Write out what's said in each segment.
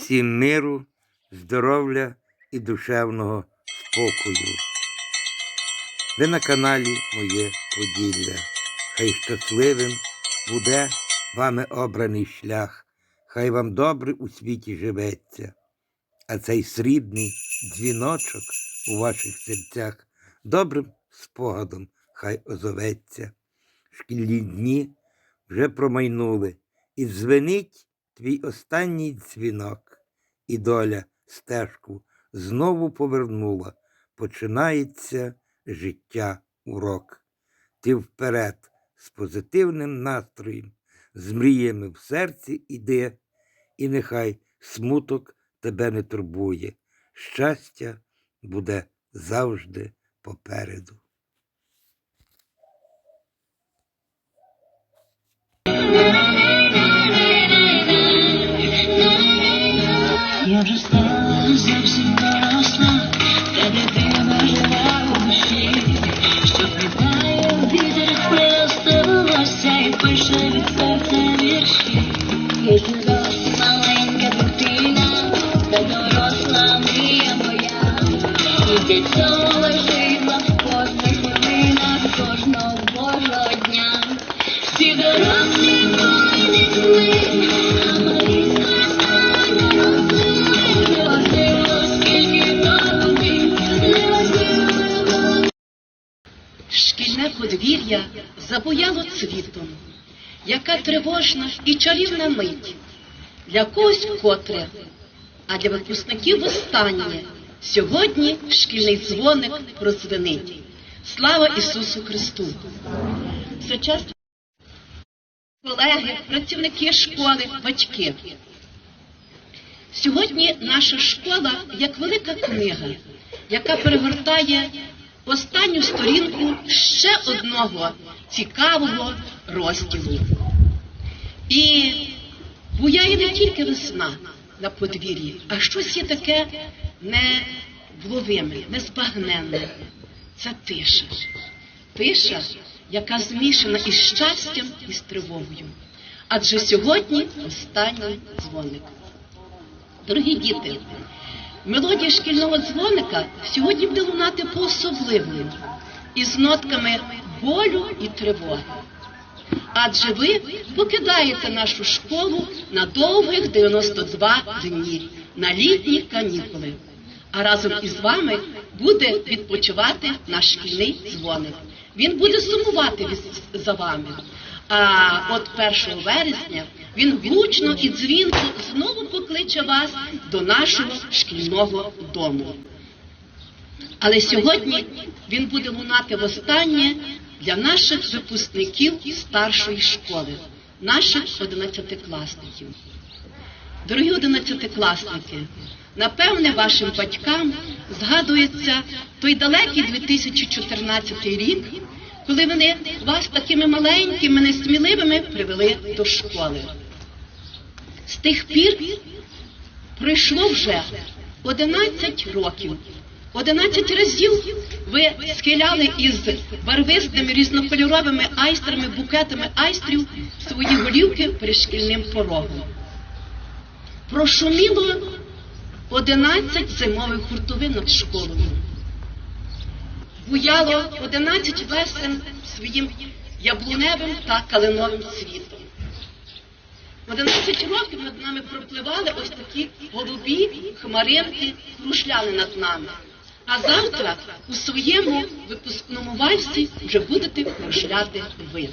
всім миру, здоров'я і душевного спокою. Ви на каналі Моє Поділля. Хай щасливим буде вами обраний шлях, хай вам добре у світі живеться, а цей срібний дзвіночок у ваших серцях добрим спогадом хай озоветься. Шкільні дні вже промайнули, і дзвенить твій останній дзвінок, і доля стежку знову повернула. Починається життя урок. Ти вперед з позитивним настроєм, з мріями в серці іди, і нехай смуток тебе не турбує. Щастя буде завжди попереду. Шкільне подвір'я забуяло цвітом, яка тривожна і чарівна мить. Для когось вкотре, а для випускників востаннє. Сьогодні шкільний дзвоник прозвенить. Слава Ісусу Христу! Колеги, працівники школи, батьки. Сьогодні наша школа як велика книга, яка перегортає останню сторінку ще одного цікавого розділу. І буяє не тільки весна на подвір'ї, а щось є таке невловиме, незбагненне. Це тиша. Тиша, яка змішана із щастям і з тривогою. Адже сьогодні останній дзвоник. Дорогі діти, мелодія шкільного дзвоника сьогодні буде лунати по-особливому, із нотками болю і тривоги. Адже ви покидаєте нашу школу на довгих 92 дні, на літні канікули. А разом із вами буде відпочивати наш шкільний дзвоник. Він буде сумувати за вами. А от 1 вересня він гучно і дзвінко знову покличе вас до нашого шкільного дому. Але сьогодні він буде лунати востаннє для наших випускників старшої школи, наших одинадцятикласників. Дорогі одинадцятикласники, напевне, вашим батькам згадується той далекий 2014 рік, коли вони вас такими маленькими, несміливими привели до школи. З тих пір пройшло вже 11 років. 11 разів ви схиляли із барвистими різнокольоровими айстрами, букетами айстрів свої голівки перед шкільним порогом. Прошуміло 11 зимових хуртовин над школою. Буяло 11 весен своїм яблуневим та калиновим світом. 11 років над нами пропливали ось такі голубі хмаринки, крушляли над нами. А завтра у своєму випускному вальсі вже будете крушляти ви.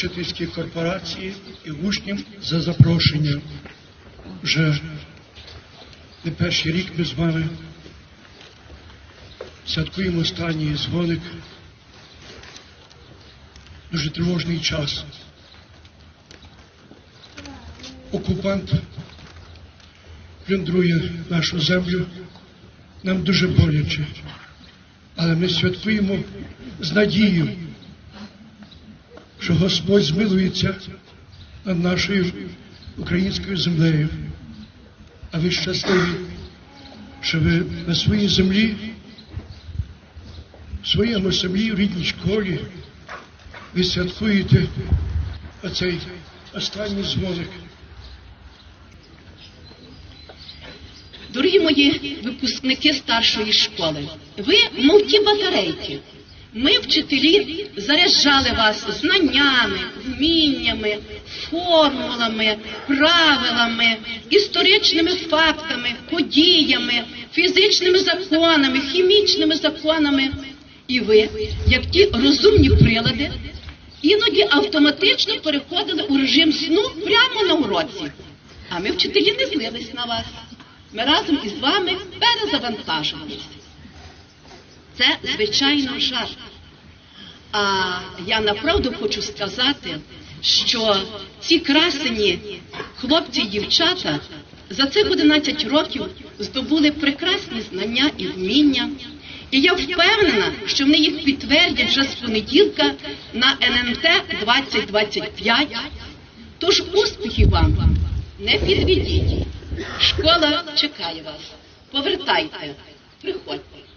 Учительській корпорації і учням за запрошення. Вже не перший рік ми з вами святкуємо останній дзвоник. Дуже тривожний час. Окупант плюндрує нашу землю. Нам дуже боляче. Але ми святкуємо з надією, що Господь змилується над нашою українською землею. а ви щасливі, що ви на своїй землі, в своєму землі, в рідній школі, ви святкуєте оцей останній дзвоник. Дорогі мої випускники старшої школи, ви, мов ті батарейки. Ми, вчителі, заряджали вас знаннями, вміннями, формулами, правилами, історичними фактами, подіями, фізичними законами, хімічними законами. І ви, як ті розумні прилади, іноді автоматично переходили у режим сну прямо на уроці. А ми, вчителі, не злились на вас. Ми разом із вами перезавантажувалися. Це, звичайно, жарт. А я направду хочу сказати, що ці красені хлопці і дівчата за цих 11 років здобули прекрасні знання і вміння. І я впевнена, що вони їх підтвердять вже з понеділка на НМТ 2025. Тож успіхів вам, не підведіть. Школа чекає вас. Повертайте, приходьте.